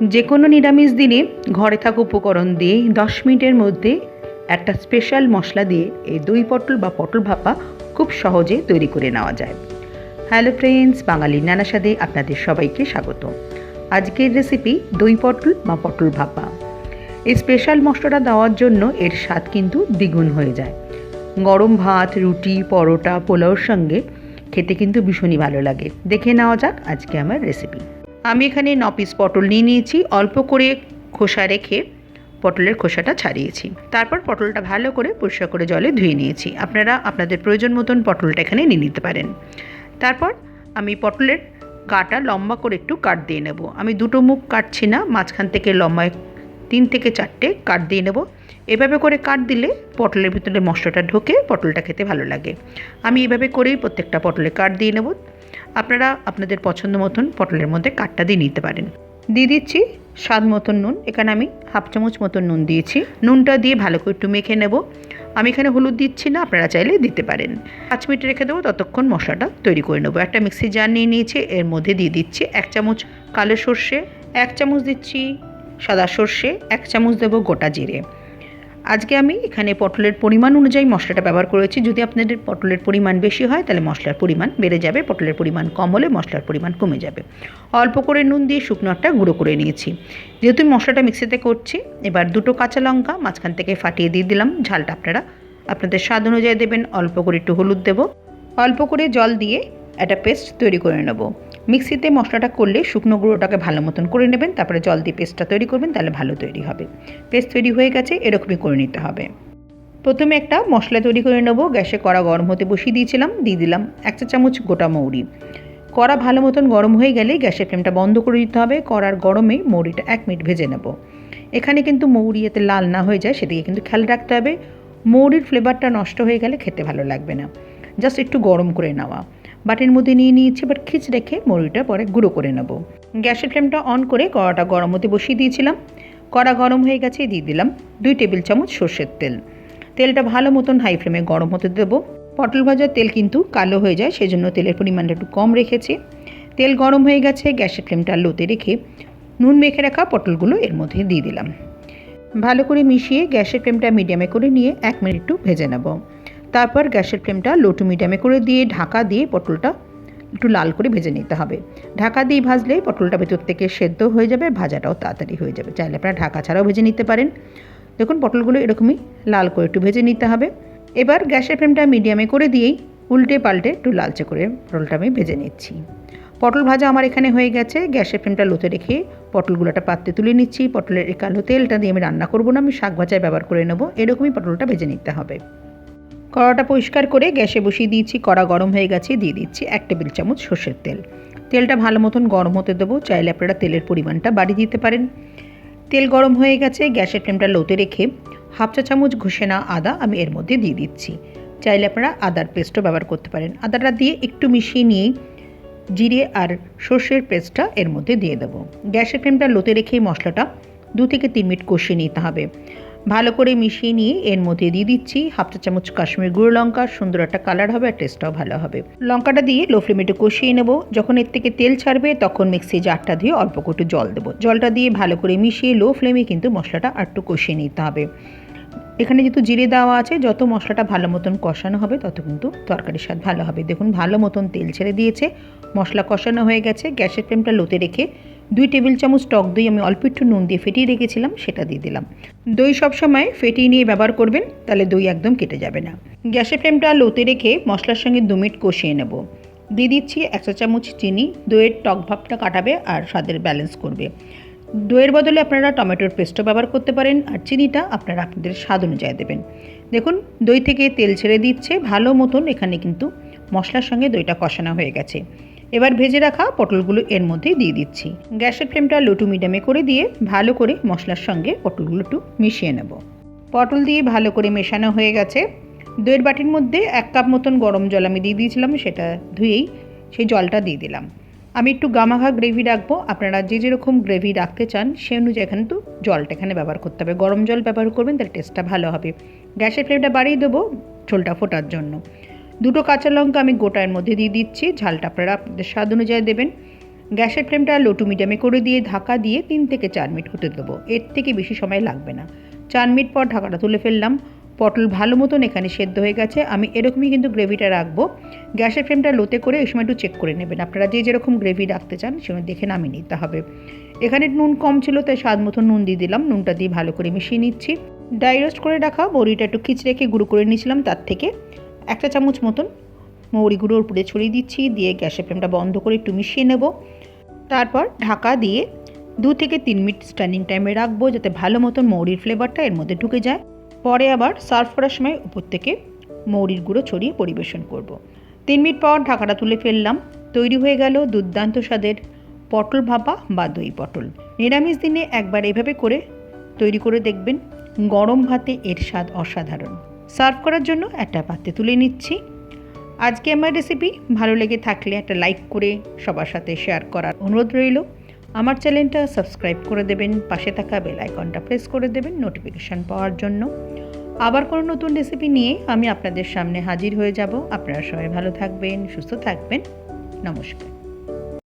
যে কোনো নিরামিষ দিনে ঘরে থাকা উপকরণ দিয়ে দশ মিনিটের মধ্যে একটা স্পেশাল মশলা দিয়ে এই দই পটল বা পটল ভাপা খুব সহজে তৈরি করে নেওয়া যায়। হ্যালো ফ্রেন্ডস বাঙালির নানা স্বাদে আপনাদের সবাইকে স্বাগত। আজকের রেসিপি দই পটল বা পটল ভাপা। এই স্পেশাল মশলাটা দেওয়ার জন্য এর স্বাদ কিন্তু দ্বিগুণ হয়ে যায়। গরম ভাত, রুটি, পরোটা, পোলাওর সঙ্গে খেতে কিন্তু ভীষণই ভালো লাগে। দেখে নেওয়া যাক আজকে আমার রেসিপি আমি এখানে ন পিস পটল নিয়ে নিয়েছি। অল্প করে খোসা রেখে পটলের খোসাটা ছাড়িয়েছি। তারপর পটলটা ভালো করে পরিষ্কার করে জলে ধুয়ে নিয়েছি। আপনারা আপনাদের প্রয়োজন মতন পটলটা এখানে নিয়ে নিতে পারেন। তারপর আমি পটলের গাটা লম্বা করে একটু কাট দিয়ে নেব। আমি দুটো মুখ কাটছি না, মাঝখান থেকে লম্বা তিন থেকে চারটে কাট দিয়ে নেব। এভাবে করে কাট দিলে পটলের ভিতরে মশলাটা ঢোকে, পটলটা খেতে ভালো লাগে। আমি এভাবে করেই প্রত্যেকটা পটলে কাট দিয়ে নেব। আপনারা আপনাদের পছন্দ মতন পটলের মধ্যে কাটটা দিয়ে নিতে পারেন। দিয়ে দিচ্ছি স্বাদ মতন নুন। এখানে আমি হাফ চামচ মতন নুন দিয়েছি। নুনটা দিয়ে ভালো করে একটু মেখে নেব। আমি এখানে হলুদ দিচ্ছি না, আপনারা চাইলে দিতে পারেন। পাঁচ মিনিট রেখে দেবো, ততক্ষণ মশলাটা তৈরি করে নেব। একটা মিক্সি জার নিয়ে নিয়েছি, এর মধ্যে দিয়ে দিচ্ছি এক চামচ কালো সর্ষে, এক চামচ দিচ্ছি সাদা সর্ষে, এক চামচ দেবো গোটা জিরে। আজকে আমি এখানে পটলের পরিমাণ অনুযায়ী মশলাটা ব্যবহার করেছি। যদি আপনাদের পটলের পরিমাণ বেশি হয়, তাহলে মশলার পরিমাণ বেড়ে যাবে। পটলের পরিমাণ কম হলে মশলার পরিমাণ কমে যাবে। অল্প করে নুন দিয়ে শুকনো একটা গুঁড়ো করে নিয়েছি। যেহেতু মশলাটা মিক্সিতে করছি, এবার দুটো কাঁচা লঙ্কা মাঝখান থেকে ফাটিয়ে দিয়ে দিলাম ঝালটা আপনারা। আপনাদের স্বাদ অনুযায়ী দেবেন, অল্প করে একটু হলুদ দেবো। অল্প করে জল দিয়ে একটা পেস্ট তৈরি করে নেব। মিক্সিতে মশলাটা করলে শুকনো গুঁড়োটাকে ভালো মতন করে নেবেন, তারপরে জল দিয়ে পেস্টটা তৈরি করবেন, তাহলে ভালো তৈরি হবে। পেস্ট তৈরি হয়ে গেছে, এরকমই করে নিতে হবে। প্রথমে একটা মশলা তৈরি করে নেব, গ্যাসে কড়া গরম হতে বসিয়ে দিয়েছিলাম, দিয়ে দিলাম এক চা চামচ গোটা মৌরি। কড়া ভালো মতন গরম হয়ে গেলে গ্যাসের ফ্লেমটা বন্ধ করে দিতে হবে, কড়ার গরমে মৌরিটা এক মিনিট ভেজে নেব। এখানে কিন্তু মৌরি এতে লাল না হয়ে যায়, সেদিকে কিন্তু খেয়াল রাখতে হবে। মৌরির ফ্লেভারটা নষ্ট হয়ে গেলে খেতে ভালো লাগবে না। জাস্ট একটু গরম করে নেওয়া। বাটির মধ্যে নিয়ে নিয়েছি, এবার খিচ রেখে মুড়িটা পরে গুঁড়ো করে নেব। গ্যাসের ফ্লেমটা অন করে কড়াটা গরম হতে বসিয়ে দিয়েছিলাম। কড়া গরম হয়ে গেছে, দিয়ে দিলাম দুই টেবিল চামচ সর্ষের তেল। তেলটা ভালো মতন হাই ফ্লেমে গরম হতে দেবো। পটল ভাজার তেল কিন্তু কালো হয়ে যায়, সেজন্য তেলের পরিমাণটা একটু কম রেখেছি। তেল গরম হয়ে গেছে, গ্যাসের ফ্লেমটা লোতে রেখে নুন মেখে রাখা পটলগুলো এর মধ্যে দিয়ে দিলাম। ভালো করে মিশিয়ে গ্যাসের ফ্লেমটা মিডিয়ামে করে নিয়ে এক মিনিট একটু ভেজে নেব। তারপর গ্যাসের ফ্লেমটা লো টু মিডিয়ামে করে দিয়ে ঢাকা দিয়ে পটলটা একটু লাল করে ভেজে নিতে হবে। ঢাকা দিয়ে ভাজলে পটলটা ভেতর থেকে সেদ্ধ হয়ে যাবে, ভাজাটাও তাড়াতাড়ি হয়ে যাবে। চাইলে আপনারা ঢাকা ছাড়াও ভেজে নিতে পারেন। দেখুন, পটলগুলো এরকমই লাল করে একটু ভেজে নিতে হবে। এবার গ্যাসের ফ্লেমটা মিডিয়ামে করে দিয়েই উল্টে পাল্টে একটু লালচে করে পটলটা আমি ভেজে নিচ্ছি। পটল ভাজা আমার এখানে হয়ে গেছে। গ্যাসের ফ্লেমটা লোতে রেখে পটলগুলোটা পাত্রে তুলে নিচ্ছি। পটলের কালো তেলটা দিয়ে আমি রান্না করব না, আমি শাক ভাজায় ব্যবহার করে নেব। এরকমই পটলটা ভেজে নিতে হবে। কড়াটা পরিষ্কার করে গ্যাসে বসিয়ে দিয়েছি, কড়া গরম হয়ে গেছে, দিয়ে দিচ্ছি এক টেবিল চামচ সর্ষের তেল। তেলটা ভালো মতন গরম হতে দেবো, চাইলে আপনারা তেলের পরিমাণটা বাড়িয়ে দিতে পারেন। তেল গরম হয়ে গেছে, গ্যাসের ফ্লেমটা লোতে রেখে হাফ চা চামচ ঘষে না আদা আমি এর মধ্যে দিয়ে দিচ্ছি। চাইলে আপনারা আদার পেস্টও ব্যবহার করতে পারেন। আদাটা দিয়ে একটু মিশিয়ে নিয়ে জিরে আর সর্ষের পেস্টটা এর মধ্যে দিয়ে দেবো। গ্যাসের ফ্লেমটা লোতে রেখেই মশলাটা দু থেকে তিন মিনিট কষিয়ে নিতে হবে। ভালো করে মিশিয়ে নিয়ে এর মধ্যে দিয়ে দিচ্ছি হাফ চা চামচ কাশ্মীর গুঁড়ো লঙ্কা, সুন্দর একটা কালার হবে আর টেস্টটাও ভালো হবে। লঙ্কাটা দিয়ে লো ফ্লেমে একটু কষিয়ে নেব। যখন এর থেকে তেল ছাড়বে, তখন মিক্সি জারটা দিয়ে অল্প একটু জল দেবো। জলটা দিয়ে ভালো করে মিশিয়ে লো ফ্লেমে কিন্তু মশলাটা আর একটু কষিয়ে নিতে হবে। এখানে যেহেতু জিরে দেওয়া আছে, যত মশলাটা ভালো মতন কষানো হবে, তত কিন্তু তরকারির স্বাদ ভালো হবে। দেখুন, ভালো মতন তেল ছেড়ে দিয়েছে, মশলা কষানো হয়ে গেছে। গ্যাসের ফ্লেমটা লোতে রেখে দুই টেবিল চামচ টক দই আমি অল্প একটু নুন দিয়ে ফেটিয়ে রেখেছিলাম, সেটা দিয়ে দিলাম। দই সবসময় ফেটিয়ে নিয়ে ব্যবহার করবেন, তাহলে দই একদম কেটে যাবে না। গ্যাসের ফ্লেমটা লোতে রেখে মশলার সঙ্গে দু মিনিট কষিয়ে নেব। দিয়ে দিচ্ছি একশো চামচ চিনি, দইয়ের টক ভাবটা কাটাবে আর স্বাদের ব্যালেন্স করবে। দইয়ের বদলে আপনারা টমেটোর পেস্টও ব্যবহার করতে পারেন আর চিনিটা আপনারা আপনাদের স্বাদ অনুযায়ী দেবেন। দেখুন, দই থেকে তেল ছেড়ে দিচ্ছে, ভালো মতন এখানে কিন্তু মশলার সঙ্গে দইটা কষানো হয়ে গেছে। এবার ভেজে রাখা পটলগুলো এর মধ্যে দিয়ে দিচ্ছি। গ্যাসের ফ্লেমটা লোটু মিডিয়ামে করে দিয়ে ভালো করে মশলার সঙ্গে পটলগুলো একটু মিশিয়ে নেব। পটল দিয়ে ভালো করে মেশানো হয়ে গেছে। দইয়ের বাটির মধ্যে এক কাপ মতন গরম জল আমি দিয়ে দিয়েছিলাম, সেটা ধুয়েই সেই জলটা দিয়ে দিলাম। আমি একটু গামাঘা গ্রেভি রাখব। আপনারা যে যেরকম গ্রেভি রাখতে চান সে অনুযায়ী এখানে তো জলটা এখানে ব্যবহার করতে হবে। গরম জল ব্যবহার করবেন, তাহলে টেস্টটা ভালো হবে। গ্যাসের ফ্লেমটা বাড়িয়ে দেবো ঝোলটা ফোটার জন্য। দুটো কাঁচা লঙ্কা আমি গোটার মধ্যে দিয়ে দিচ্ছি, ঝালটা আপনারা আপনাদের স্বাদ অনুযায়ী দেবেন। গ্যাসের ফ্লেমটা লো টু মিডিয়ামে করে দিয়ে, ঢাকা দিয়ে তিন থেকে চার মিনিট হতে দেবো। এর থেকে বেশি সময় লাগবে না। চার মিনিট পর ঢাকাটা তুলে ফেললাম। পটল ভালো মতন এখানে সেদ্ধ হয়ে গেছে। আমি এরকমই কিন্তু গ্রেভিটা রাখব। গ্যাসের ফ্লেমটা লোতে করে এই সময় একটু চেক করে নেবেন। আপনারা যে যেরকম গ্রেভি রাখতে চান সেটা দেখে নামিয়ে নিতে হবে। এখানে নুন কম ছিল, তাই স্বাদ মতো নুন দিয়ে দিলাম। নুনটা দিয়ে ভালো করে মিশিয়ে নিচ্ছি। ডাইরোস্ট করে রাখা বড়িটা একটু খিচ রেখে গুঁড়ো করে নিয়েছিলাম তার থেকে। একটা চামচ মতন মৌরি গুঁড়োর উপরে ছড়িয়ে দিচ্ছি, দিয়ে গ্যাসের ফ্লেমটা বন্ধ করে একটু মিশিয়ে নেব। তারপর ঢাকা দিয়ে দু থেকে তিন মিনিট স্ট্যান্ডিং টাইমে রাখব, যাতে ভালো মতন মৌরির ফ্লেভারটা এর মধ্যে ঢুকে যায়। পরে আবার সার্ভ করার সময় উপর থেকে মৌরির গুঁড়ো ছড়িয়ে পরিবেশন করব। তিন মিনিট পর ঢাকাটা তুলে ফেললাম। তৈরি হয়ে গেল দুর্দান্ত স্বাদের পটল ভাপা বা দই পটল। নিরামিষ দিনে একবার এভাবে করে তৈরি করে দেখবেন গরম ভাতে এর স্বাদ অসাধারণ। সার্ভ করার জন্য একটা পাত্রে তুলে নিচ্ছি। আজকে আমার রেসিপি ভালো লেগে থাকলে একটা লাইক করে সবার সাথে শেয়ার করার অনুরোধ রইল। আমার চ্যানেলটা সাবস্ক্রাইব করে দেবেন, পাশে থাকা বেল আইকনটা প্রেস করে দেবেন নোটিফিকেশান পাওয়ার জন্য। আবার কোনো নতুন রেসিপি নিয়ে আমি আপনাদের সামনে হাজির হয়ে যাব। আপনারা সবাই ভালো থাকবেন, সুস্থ থাকবেন। নমস্কার।